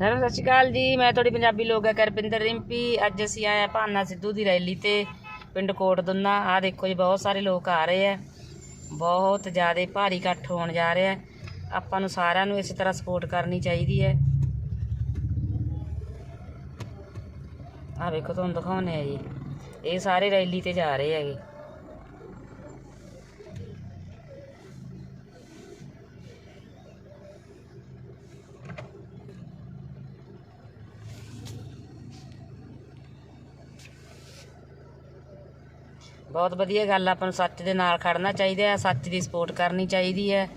Hello, ਸਤਿ ਸ਼੍ਰੀ ਅਕਾਲ ਜੀ। ਮੈਂ ਤੁਹਾਡੀ ਪੰਜਾਬੀ ਲੋਕ ਹੈ ਕਰਪਿੰਦਰ ਰਿੰਪੀ। ਅੱਜ ਅਸੀਂ ਆਏ ਹਾਂ ਭਾਨਾ ਸਿੱਧੂ ਦੀ ਰੈਲੀ ਤੇ, ਪਿੰਡ ਕੋਟ ਦੁੰਨਾ ਆ ਦੇਖੋ ਜੀ, ਬਹੁਤ ਸਾਰੇ ਲੋਕ ਆ ਰਹੇ ਆ। ਬਹੁਤ ਜ਼ਿਆਦਾ ਭਾਰੀ ਇਕੱਠ ਹੋਣ ਜਾ ਰਿਹਾ ਆਪਾਂ ਨੂੰ ਸਾਰਿਆਂ ਨੂੰ ਇਸੇ ਤਰ੍ਹਾਂ ਸਪੋਰਟ ਕਰਨੀ ਚਾਹੀਦੀ ਹੈ। ਆ ਵੇਖੋ, ਤੁਹਾਨੂੰ ਦਿਖਾਉਣੇ ਆ ਜੀ। ਇਹ ਸਾਰੇ ਰੈਲੀ ਤੇ ਜਾ ਰਹੇ ਹੈਗੇ। ਬਹੁਤ ਵਧੀਆ ਗੱਲ ਆ, ਆਪਾਂ ਨੂੰ ਸੱਚ ਦੇ ਨਾਲ ਖੜਨਾ ਚਾਹੀਦਾ ਹੈ, ਸੱਚ ਦੀ ਸਪੋਰਟ ਕਰਨੀ ਚਾਹੀਦੀ ਹੈ।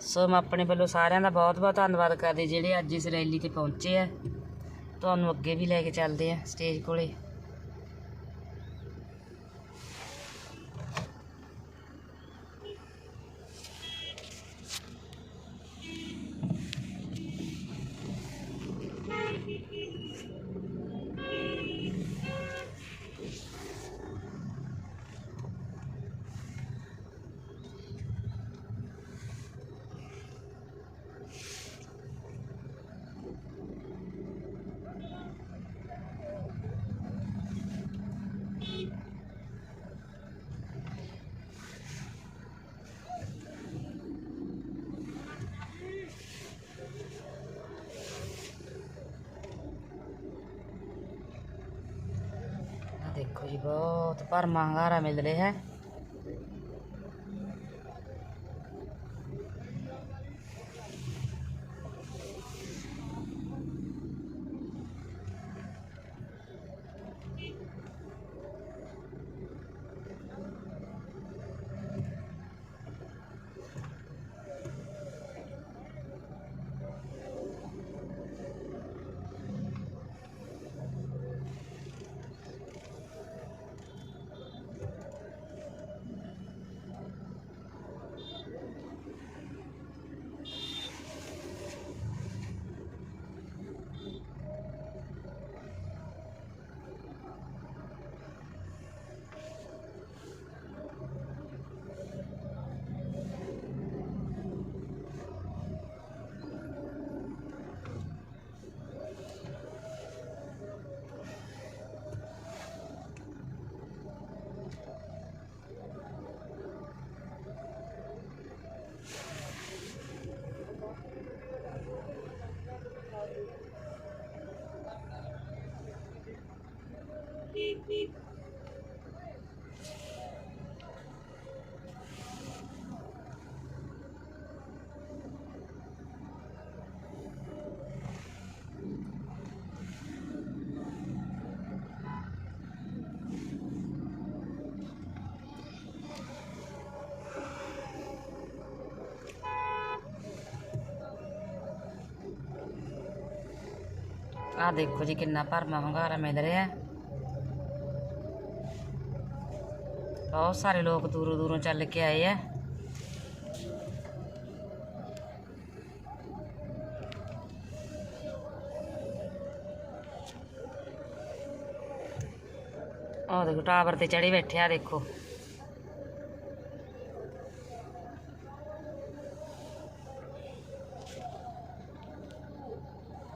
ਸੋ ਮੈਂ ਆਪਣੇ ਵੱਲੋਂ ਸਾਰਿਆਂ ਦਾ ਬਹੁਤ ਬਹੁਤ ਧੰਨਵਾਦ ਕਰਦੇ ਜਿਹੜੇ ਅੱਜ ਇਸ ਰੈਲੀ ਤੇ ਪਹੁੰਚੇ ਆ। ਤੁਹਾਨੂੰ ਅੱਗੇ ਵੀ ਲੈ ਕੇ ਚੱਲਦੇ ਆ, ਸਟੇਜ ਕੋਲੇ। ਦੇਖੋ ਜੀ ਬਹੁਤ ਭਰਮਾ ਹੰਗਾਰਾ ਮਿਲ ਰਿਹਾ ਹੈ। ਆ ਦੇਖੋ ਜੀ ਕਿੰਨਾ ਭਰਮਾ ਹੰਗਾਰਾ ਮਿਲ ਰਿਹਾ ਬਹੁਤ ਸਾਰੇ ਲੋਕ ਦੂਰੋਂ ਦੂਰੋਂ ਚੱਲ ਕੇ ਆਏ ਆ। ਉਹ ਦੇਖੋ, ਟਾਵਰ ਤੇ ਚੜੇ ਬੈਠੇ ਆ ਦੇਖੋ।